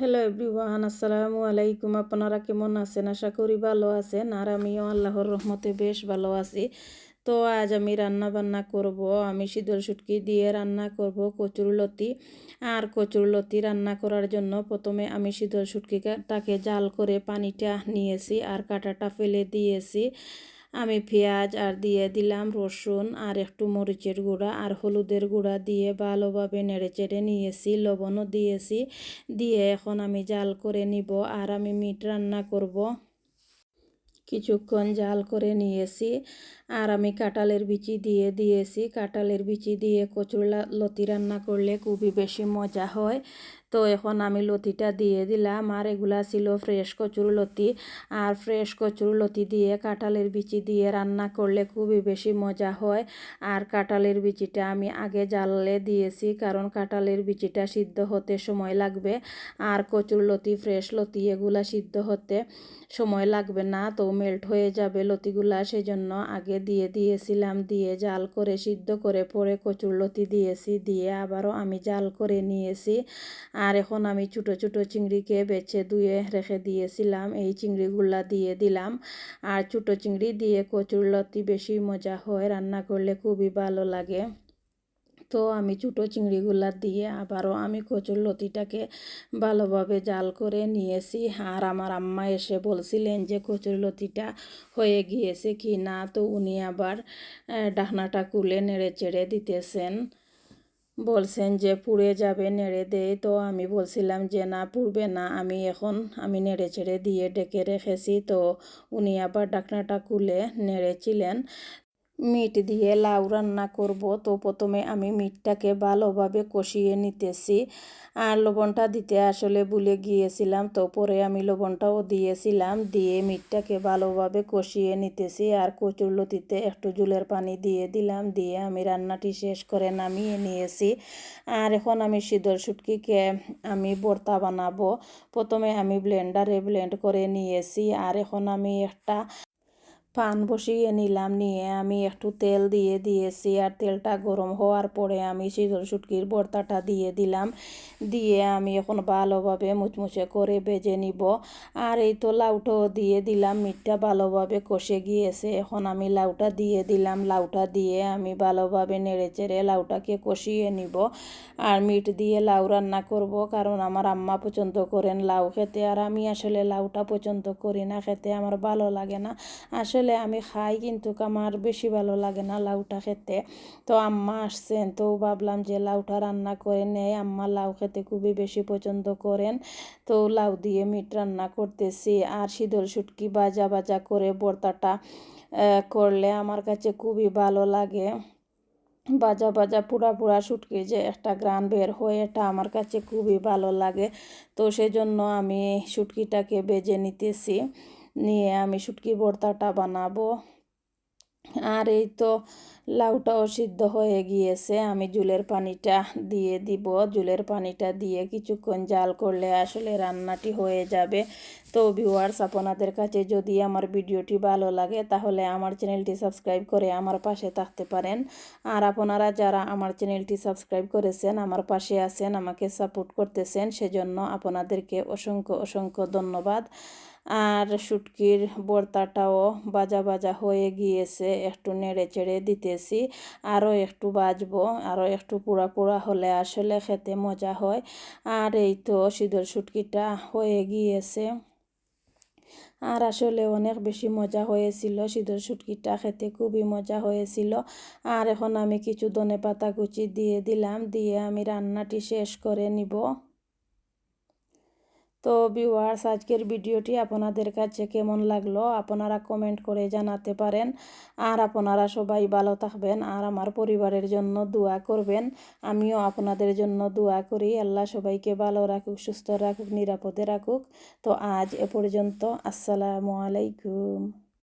Hello everyone আসসালামু আলাইকুম আপনারা কেমন আছেন আশা করি ভালো আছেন আর আমিও আল্লাহর রহমতে বেশ ভালো আছি তো আজ আমি রান্না বান্না করব আমি শীতল শুটকি দিয়ে রান্না করব কচুরলতি আর কচুরলতি রান্না করার জন্য প্রথমে আমি শীতল শুটকিটাকে জাল করে পানিটা নিয়েছি আর কাটাটা ফেলে দিয়েছি আমি পেঁয়াজ আর দিয়ে দিলাম রসুন আর একটু মরিচের গুঁড়া আর হলুদের গুঁড়া দিয়ে ভালোভাবে নেড়ে চেড়ে নিয়েছি, লবণও দিয়েছি। দিয়ে এখন আমি জাল করে নিব আর আমি মিট রান্না করব। কিছুক্ষণ জাল করে নিয়েছি আর আমি কাঁঠালের বিচি দিয়ে দিয়েছি। কাঁঠালের বিচি দিয়ে কচুর লতি রান্না করলে খুবই বেশি মজা হয়। তো এখন আমি লতিটা দিয়ে দিলাম আর এগুলা ছিল ফ্রেশ কচুর লতি। আর ফ্রেশ কচুর লতি দিয়ে কাঁঠালের বিচি দিয়ে রান্না করলে খুবই বেশি মজা হয়। আর কাঁঠালের বিচিটা আমি আগে জাললে দিয়েছি কারণ কাঁঠালের বিচিটা সিদ্ধ হতে সময় লাগবে। আর কচুর লতি, ফ্রেশ লতি এগুলা সিদ্ধ হতে সময় লাগবে না। তো মেল্ট হয়ে যাবে লতিগুলা, সেজন্য আগে দিয়ে দিয়েছিলাম, দিয়ে জাল করে সিদ্ধ করে পরে কচুর লতি দিয়েছি, দিয়ে আবারও আমি জাল করে নিয়েছি। আর এখন আমি ছোটো ছোটো চিংড়িকে বেছে ধুয়ে রেখে দিয়েছিলাম, এই চিংড়িগুলা দিয়ে দিলাম। আর ছোটো চিংড়ি দিয়ে কচুর লতি বেশি মজা হয়, রান্না করলে খুবই ভালো লাগে। তো আমি ছোটো চিংড়িগুলা দিয়ে আবারও আমি কচুর লতিটাকে ভালোভাবে জাল করে নিয়েছি। আর আমার আম্মা এসে বলছিলেন যে কচুর লতিটা হয়ে গিয়েছে কি না, তো উনি আবার ডাকনাটা কুলে নেড়ে চেড়ে দিতেছেন। বলছেন যে পুড়ে যাবে নেড়ে দেয় তো আমি বলছিলাম যে না, পুড়বে না, আমি এখন, আমি নেড়ে চেড়ে দিয়ে ডেকে রেখেছি। তো উনি আবার ডাকনাটা খুলে নেড়েছিলেন মিট দিয়ে লাউ রান্না করব। তো প্রথমে আমি মিটটাকে ভালোভাবে কষিয়ে নিতেছি। আর লবণটা দিতে আসলে ভুলে গিয়েছিলাম, তো পরে আমি লবণটাও দিয়েছিলাম। দিয়ে মিটটাকে ভালোভাবে কষিয়ে নিতেছি। আর কচুর লতিতে একটু জুলের পানি দিয়ে দিলাম। দিয়ে আমি রান্নাটি শেষ করে নামিয়ে নিয়েছি। আর এখন আমি শীতল শুটকিকে আমি ভর্তা বানাবো। প্রথমে আমি ব্লেন্ডারে ব্লেন্ড করে নিয়েছি। আর এখন আমি একটা পান বসিয়ে নিলাম, নিয়ে আমি একটু তেল দিয়ে দিয়েছি আর তেলটা গরম হওয়ার পরে আমি শীতল শুটকির ভর্তাটা দিয়ে দিলাম। দিয়ে আমি এখন ভালোভাবে মুচমুচে করে বেজে নিব। আর এই তো লাউটাও দিয়ে দিলাম, মিটটা ভালোভাবে কষে গিয়েছে। এখন আমি লাউটা দিয়ে দিলাম। লাউটা দিয়ে আমি ভালোভাবে নেড়ে চেড়ে লাউটাকে কষিয়ে নিব। আর মিট দিয়ে লাউ রান্না করব, কারণ আমার আম্মা পছন্দ করেন লাউ খেতে। আর আমি আসলে লাউটা পছন্দ করি না, খেতে আমার ভালো লাগে না। আসলে আসলে আমি খাই, কিন্তু আমার বেশি ভালো লাগে না লাউটা খেতে। তো আম্মা আসছেন, তো ভাবলাম যে লাউটা রান্না করে নেয় আম্মা লাউ খেতে খুবই বেশি পছন্দ করেন, তো লাউ দিয়ে মিট রান্না করতেছি। আর শীতল শুটকি বাজা বাজা করে বর্তাটা করলে আমার কাছে খুবই ভালো লাগে। বাজা বাজা পুরা পুরা শুটকি যে একটা গ্রান বের হয়, এটা আমার কাছে খুবই ভালো লাগে। তো সেজন্য আমি শুটকিটাকে বেজে নিতেছি। নিয়ে আমি শুটকি ভর্তাটা বানাবো। আর এই তো লাউটাও সিদ্ধ হয়ে গিয়েছে, আমি জুলের পানিটা দিয়ে দিব। জুলের পানিটা দিয়ে কিছুক্ষণ জাল করলে আসলে রান্নাটি হয়ে যাবে। তো ভিউয়ার্স আপনাদের কাছে যদি আমার ভিডিওটি ভালো লাগে, তাহলে আমার চ্যানেলটি সাবস্ক্রাইব করে আমার পাশে থাকতে পারেন। আর আপনারা যারা আমার চ্যানেলটি সাবস্ক্রাইব করেছেন, আমার পাশে আছেন, আমাকে সাপোর্ট করতেছেন, সেজন্য আপনাদেরকে অসংখ্য অসংখ্য ধন্যবাদ। আর শুটকির বর্তাটাও বাজা বাজা হয়ে গিয়েছে। একটু নেড়ে চেড়ে দিতেছি আরও একটু বাজবো আরও একটু পোড়া পোড়া হলে আসলে খেতে মজা হয়। আর এই তো শীতল শুটকিটা হয়ে গিয়েছে। আর আসলে অনেক বেশি মজা হয়েছিল। সিঁদুর শুটকিটা খেতে খুবই মজা হয়েছিল। আর এখন আমি কিছু ধনে পাতা কুচি দিয়ে দিলাম, দিয়ে আমি রান্নাটি শেষ করে নিব। তো ভিউয়ার্স আজকের ভিডিওটি আপনাদের কাছে কেমন লাগল আপনারা কমেন্ট করে জানাতে পারেন। আর আপনারা সবাই ভালো থাকবেন আর আমার পরিবারের জন্য দোয়া করবেন। আমিও আপনাদের জন্য দোয়া করি। আল্লাহ সবাইকে ভালো রাখুক, সুস্থ রাখুক, নিরাপদে রাখুক। তো আজ এ পর্যন্ত, আসসালামু আলাইকুম।